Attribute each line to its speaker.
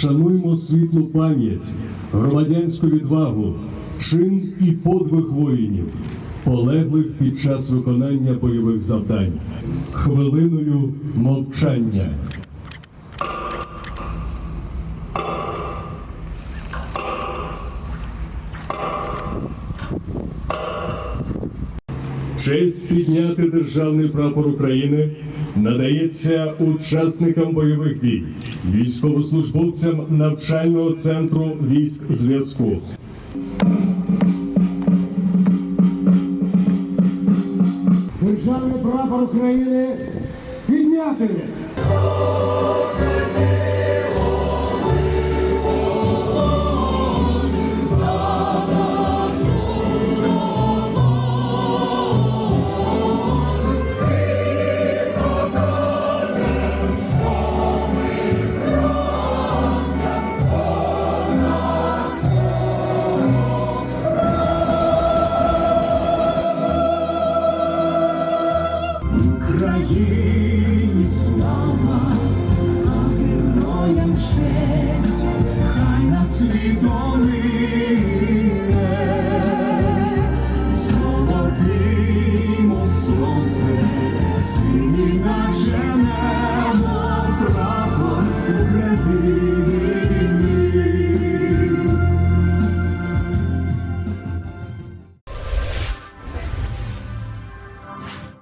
Speaker 1: Вшануймо світлу пам'ять, громадянську відвагу, чин і подвиг воїнів, полеглих під час виконання бойових завдань. Хвилиною мовчання. Честь підняти державний прапор України надається учасникам бойових дій, військовослужбовцям навчального центру військ зв'язку.
Speaker 2: Державний прапор України підняти.
Speaker 3: Україні слава, а героям честь, хай на світом лине, золотимо сонце, синій.